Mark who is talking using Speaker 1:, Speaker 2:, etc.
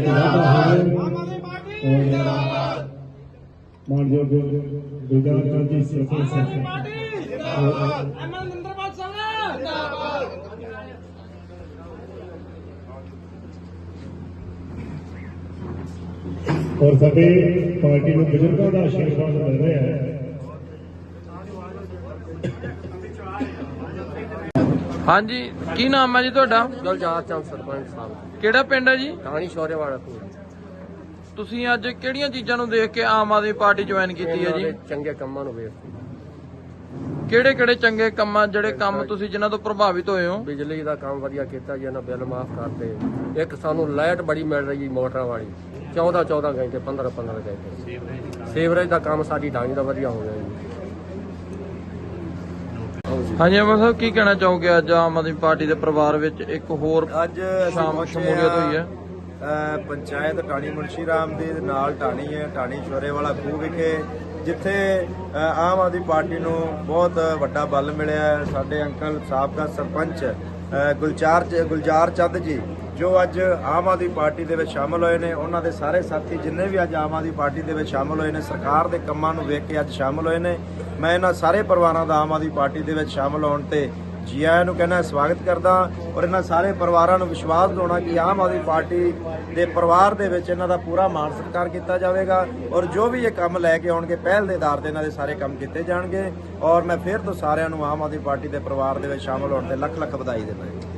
Speaker 1: ਵਿੱਚ ਵਾਧਾ ਹੋਵੇ
Speaker 2: ਆਮ ਆਦਮੀ ਪਾਰਟੀ
Speaker 1: ਔਰ ਮਾਨਯੋਗ ਗੁਰਦਾਰ ਚੰਦ ਜੀ ਸਿਆਸਤ
Speaker 2: ਆਮ ਆਦਮੀ
Speaker 1: ਸੈਕਟਰੀ
Speaker 3: ਹਾਂਜੀ ਕੀ ਨਾਮ ਹੈ ਜੀ ਤੁਹਾਡਾ?
Speaker 4: ਗਲਜਾਰ ਚੰਦ ਸਰਪੰਚ ਸਾਹਿਬ।
Speaker 3: ਕਿਹੜਾ ਪਿੰਡ ਹੈ ਜੀ?
Speaker 4: ਕਹਾਣੀ ਸ਼ੌਰੇ ਵਾਲਾ ਕੋਲ
Speaker 3: ਤੁਸੀਂ ਅੱਜ ਕਿਹੜੀਆਂ ਚੀਜ਼ਾਂ ਨੂੰ ਦੇਖ ਕੇ ਆਮ ਆਦਮੀ ਪਾਰਟੀ ਜੁਆਇਨ ਕੀਤੀ ਹੈ ਜੀ?
Speaker 4: ਚੰਗੇ ਕੰਮਾਂ ਨੂੰ ਵੇਖ
Speaker 3: ਕਿਹੜੇ ਕਿਹੜੇ ਚੰਗੇ ਕੰਮਾਂ ਜਿਹੜੇ ਕੰਮ ਤੁਸੀਂ ਜਿਨ੍ਹਾਂ ਤੋਂ ਪ੍ਰਭਾਵਿਤ ਹੋਏ ਹੋ?
Speaker 4: ਬਿਜਲੀ ਦਾ ਕੰਮ ਵਧੀਆ ਕੀਤਾ ਜੀ ਇਹਨਾਂ ਬਿੱਲ ਮਾਫ ਕਰਤੇ। ਇੱਕ ਸਾਨੂੰ ਲਾਈਟ ਬੜੀ ਮਿਲ ਰਹੀ ਜੀ ਮੋਟਰਾਂ ਵਾਲੀ। 14 14 ਘੰਟੇ 15 15 ਘੰਟੇ। ਸੀਵਰੇਜ ਦਾ ਕੰਮ ਸਾਡੀ ਢਾਣੀ ਦਾ ਵਧੀਆ ਹੋ ਗਿਆ ਜੀ।
Speaker 3: ਹਾਂਜੀ। ਅਮਰ ਸਾਹਿਬ ਕੀ ਕਹਿਣਾ ਚਾਹੋਗੇ ਅੱਜ ਆਮ ਆਦਮੀ ਪਾਰਟੀ ਦੇ ਪਰਿਵਾਰ ਵਿੱਚ ਇੱਕ ਹੋਰ
Speaker 5: ਅੱਜ
Speaker 3: ਸ਼ਾਮ ਸ਼ਮੂਲੀਅਤ ਹੋਈ ਹੈ?
Speaker 5: ਪੰਚਾਇਤ ਟਾਣੀ ਮੁਨਸ਼ੀ ਰਾਮ ਦੇ ਨਾਲ ਟਾਣੀ ਹੈ ਟਾਣੀ ਚੋਰੇ ਵਾਲਾ ਖੂਹ ਵਿਖੇ ਜਿੱਥੇ ਆਮ ਆਦਮੀ ਪਾਰਟੀ ਨੂੰ ਬਹੁਤ ਵੱਡਾ ਬਲ ਮਿਲਿਆ ਸਾਡੇ ਅੰਕਲ ਸਾਬਕਾ ਸਰਪੰਚ ਗੁਲਚਾਰ ਚ- ਗੁਲਜ਼ਾਰ ਚੰਦ ਜੀ, ਜੋ ਅੱਜ ਆਮ ਆਦਮੀ ਪਾਰਟੀ ਦੇ ਵਿੱਚ ਸ਼ਾਮਲ ਹੋਏ ਨੇ, ਉਹਨਾਂ ਦੇ ਸਾਰੇ ਸਾਥੀ ਜਿੰਨੇ ਵੀ ਅੱਜ ਆਮ ਆਦਮੀ ਪਾਰਟੀ ਦੇ ਵਿੱਚ ਸ਼ਾਮਲ ਹੋਏ ਨੇ, ਸਰਕਾਰ ਦੇ ਕੰਮਾਂ ਨੂੰ ਵੇਖ ਕੇ ਅੱਜ ਸ਼ਾਮਲ ਹੋਏ ਨੇ। ਮੈਂ ਇਹਨਾਂ ਸਾਰੇ ਪਰਿਵਾਰਾਂ ਦਾ ਆਮ ਆਦਮੀ ਪਾਰਟੀ ਦੇ ਵਿੱਚ ਸ਼ਾਮਲ ਹੋਣ ਤੇ ਜੀ ਆਇਆਂ ਨੂੰ ਕਹਿਣਾ ਸਵਾਗਤ ਕਰਦਾ ਔਰ ਇਹਨਾਂ ਸਾਰੇ ਪਰਿਵਾਰਾਂ ਨੂੰ ਵਿਸ਼ਵਾਸ ਦਿਵਾਉਣਾ ਕਿ ਆਮ ਆਦਮੀ ਪਾਰਟੀ ਦੇ ਪਰਿਵਾਰ ਦੇ ਵਿੱਚ ਇਹਨਾਂ ਦਾ ਪੂਰਾ ਮਾਣ ਸਤਿਕਾਰ ਕੀਤਾ ਜਾਵੇਗਾ ਔਰ ਜੋ ਵੀ ਇਹ ਕੰਮ ਲੈ ਕੇ ਆਉਣਗੇ, ਪਹਿਲ ਦੇ ਆਧਾਰ ਤੇ ਇਹਨਾਂ ਦੇ ਸਾਰੇ ਕੰਮ ਕੀਤੇ ਜਾਣਗੇ ਔਰ ਮੈਂ ਫਿਰ ਤੋਂ ਸਾਰਿਆਂ ਨੂੰ ਆਮ ਆਦਮੀ ਪਾਰਟੀ ਦੇ ਪਰਿਵਾਰ ਦੇ ਵਿੱਚ ਸ਼ਾਮਲ ਹੋਣ ਤੇ ਲੱਖ ਲੱਖ ਵਧਾਈ ਦਿੰਦਾ